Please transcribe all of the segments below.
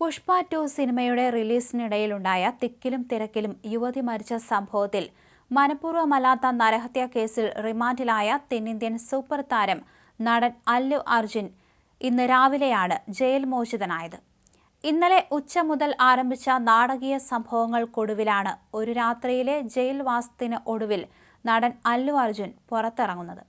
Pushpa to സിനിമയുടെ റിലീസിനിടയിലുണ്ടായ തിക്കിലും തിരക്കിലും യുവതി മരിച്ച സംഭവത്തിൽ മനഃപൂർവമല്ലാത്ത നരഹത്യാ കേസിൽ റിമാൻഡിലായ തെന്നിന്ത്യൻ സൂപ്പർ താരം നടൻ അല്ലു അർജുൻ ഇന്ന് രാവിലെയാണ് ജയിൽ മോചിതനായത്. ഇന്നലെ ഉച്ച മുതൽ ആരംഭിച്ച നാടകീയ സംഭവങ്ങൾക്കൊടുവിലാണ് ഒരു രാത്രിയിലെ ജയിൽവാസത്തിന് ഒടുവിൽ നടൻ അല്ലു അർജുൻ പുറത്തിറങ്ങുന്നത്.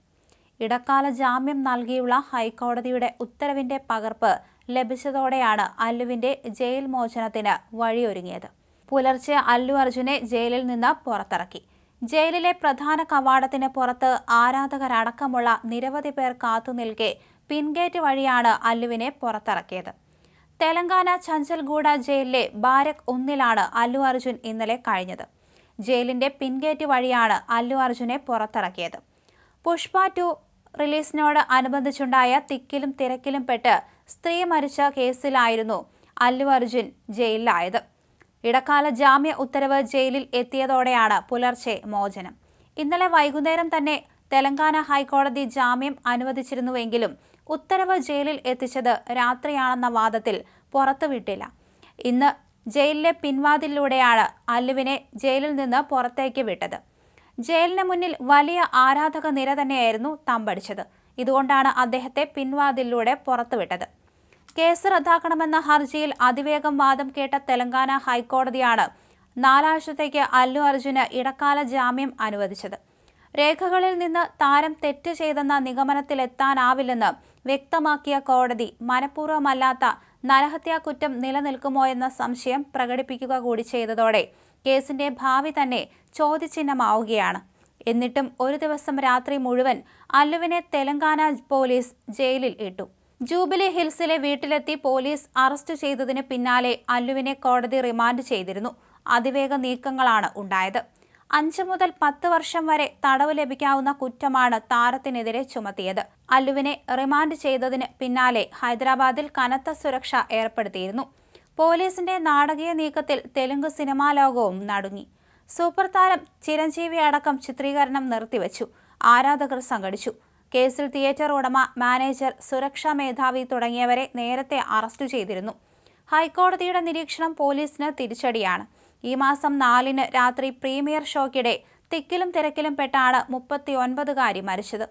ഇടക്കാല ജാമ്യം നൽകിയുള്ള ഹൈക്കോടതിയുടെ ഉത്തരവിന്റെ പകർപ്പ് ലഭിച്ചതോടെയാണ് അല്ലുവിന്റെ ജയിൽ മോചനത്തിന് വഴിയൊരുങ്ങിയത്. പുലർച്ചെ അല്ലു അർജുനെ ജയിലിൽ നിന്ന് പുറത്തിറക്കി. ജയിലിലെ പ്രധാന കവാടത്തിന് പുറത്ത് ആരാധകരടക്കമുള്ള നിരവധി പേർ കാത്തുനിൽക്കെ പിൻഗേറ്റ് വഴിയാണ് അല്ലുവിനെ പുറത്തിറക്കിയത്. തെലങ്കാന ചഞ്ചൽഗൂഡ ജയിലിലെ ബാരക് ഒന്നിലാണ് അല്ലു അർജുൻ ഇന്നലെ കഴിഞ്ഞത്. ജയിലിന്റെ പിൻഗേറ്റ് വഴിയാണ് അല്ലു അർജുനെ പുറത്തിറക്കിയത്. പുഷ്പ ടു റിലീസിനോട് അനുബന്ധിച്ചുണ്ടായ തിക്കിലും തിരക്കിലും പെട്ട് സ്ത്രീ മരിച്ച കേസിലായിരുന്നു അല്ലു അർജുൻ ജയിലിലായത്. ഇടക്കാല ജാമ്യ ഉത്തരവ് ജയിലിൽ എത്തിയതോടെയാണ് പുലർച്ചെ മോചനം. ഇന്നലെ വൈകുന്നേരം തന്നെ തെലങ്കാന ഹൈക്കോടതി ജാമ്യം അനുവദിച്ചിരുന്നുവെങ്കിലും ഉത്തരവ് ജയിലിൽ എത്തിച്ചത് രാത്രിയാണെന്ന വാദത്തിൽ പുറത്തുവിട്ടില്ല. ഇന്ന് ജയിലിലെ പിൻവാതിലൂടെയാണ് അല്ലുവിനെ ജയിലിൽ നിന്ന് പുറത്തേക്ക് വിട്ടത്. ജയിലിന് മുന്നിൽ വലിയ ആരാധക നിര തന്നെയായിരുന്നു തമ്പടിച്ചത്. ഇതുകൊണ്ടാണ് അദ്ദേഹത്തെ പിൻവാതിലൂടെ പുറത്തുവിട്ടത്. കേസ് റദ്ദാക്കണമെന്ന ഹർജിയിൽ അതിവേഗം വാദം കേട്ട തെലങ്കാന ഹൈക്കോടതിയാണ് നാലാഴ്ചത്തേക്ക് അല്ലു അർജുന് ഇടക്കാല ജാമ്യം അനുവദിച്ചത്. രേഖകളിൽ നിന്ന് താരം തെറ്റ് ചെയ്തെന്ന നിഗമനത്തിലെത്താനാവില്ലെന്ന് വ്യക്തമാക്കിയ കോടതി മനഃപൂർവമല്ലാത്ത നരഹത്യാ കുറ്റം നിലനിൽക്കുമോ എന്ന സംശയം പ്രകടിപ്പിക്കുക കൂടി ചെയ്തതോടെ കേസിന്റെ ഭാവി തന്നെ ചോദ്യചിഹ്നമാവുകയാണ്. എന്നിട്ടും ഒരു ദിവസം രാത്രി മുഴുവൻ അല്ലുവിനെ തെലങ്കാന പോലീസ് ജയിലിൽ ഇട്ടു. ജൂബിലി ഹിൽസിലെ വീട്ടിലെത്തി പോലീസ് അറസ്റ്റ് ചെയ്തതിന് പിന്നാലെ അല്ലുവിനെ കോടതി റിമാൻഡ് ചെയ്തിരുന്നു. അതിവേഗ നീക്കങ്ങളാണ് ഉണ്ടായത്. അഞ്ചു മുതൽ പത്ത് വർഷം വരെ തടവ് ലഭിക്കാവുന്ന കുറ്റമാണ് താരത്തിനെതിരെ ചുമത്തിയത്. അല്ലുവിനെ റിമാൻഡ് ചെയ്തതിന് പിന്നാലെ ഹൈദരാബാദിൽ കനത്ത സുരക്ഷ ഏർപ്പെടുത്തിയിരുന്നു. പോലീസിന്റെ നാടകീയ നീക്കത്തിൽ തെലുങ്ക് സിനിമാ ലോകവും നടുങ്ങി. സൂപ്പർ താരം ചിരഞ്ജീവി അടക്കം ചിത്രീകരണം നിർത്തിവെച്ചു. ആരാധകർ സംഘടിച്ചു. കേസിൽ തിയേറ്റർ ഉടമ മാനേജർ സുരക്ഷാ മേധാവി തുടങ്ങിയവരെ നേരത്തെ അറസ്റ്റ് ചെയ്തിരുന്നു. ഹൈക്കോടതിയുടെ നിരീക്ഷണം പോലീസിന് തിരിച്ചടിയാണ്. ഈ മാസം നാലിന് രാത്രി പ്രീമിയർ ഷോയ്ക്കിടെ തിക്കിലും തിരക്കിലും പെട്ടാണ് മുപ്പത്തി ഒൻപതുകാരി മരിച്ചത്.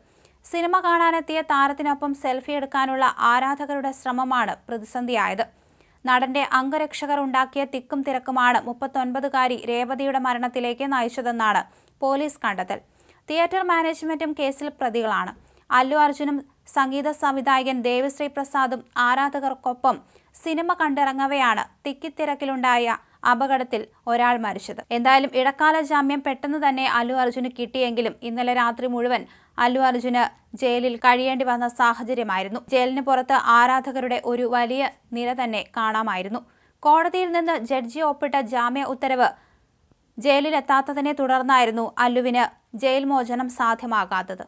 സിനിമ കാണാനെത്തിയ താരത്തിനൊപ്പം സെൽഫി എടുക്കാനുള്ള ആരാധകരുടെ ശ്രമമാണ് പ്രതിസന്ധിയായത്. നടന്റെ അംഗരക്ഷകർ ഉണ്ടാക്കിയ തിക്കും തിരക്കുമാണ് മുപ്പത്തൊൻപതുകാരി രേവതിയുടെ മരണത്തിലേക്ക് നയിച്ചതെന്നാണ് പോലീസ് കണ്ടെത്തൽ. തിയേറ്റർ മാനേജ്മെന്റും കേസിൽ പ്രതികളാണ്. അല്ലു അർജുനും സംഗീത സംവിധായകൻ ദേവശ്രീ പ്രസാദും ആരാധകർക്കൊപ്പം സിനിമ കണ്ടിറങ്ങവെയാണ്. തിക്കിത്തിരക്കിലുണ്ടായ അപകടത്തിൽ ഒരാൾ മരിച്ചത്. എന്തായാലും ഇടക്കാല ജാമ്യം പെട്ടെന്ന് തന്നെ അല്ലു അർജുന് കിട്ടിയെങ്കിലും ഇന്നലെ രാത്രി മുഴുവൻ അല്ലു അർജുന് ജയിലിൽ കഴിയേണ്ടി വന്ന സാഹചര്യമായിരുന്നു. ജയിലിന് പുറത്ത് ആരാധകരുടെ ഒരു വലിയ നിര തന്നെ കാണാമായിരുന്നു. കോടതിയിൽ നിന്ന് ജഡ്ജി ഒപ്പിട്ട ജാമ്യ ഉത്തരവ് ജയിലിലെത്താത്തതിനെ തുടർന്നായിരുന്നു അല്ലുവിന് ജയിൽ മോചനം സാധ്യമാകാത്തത്.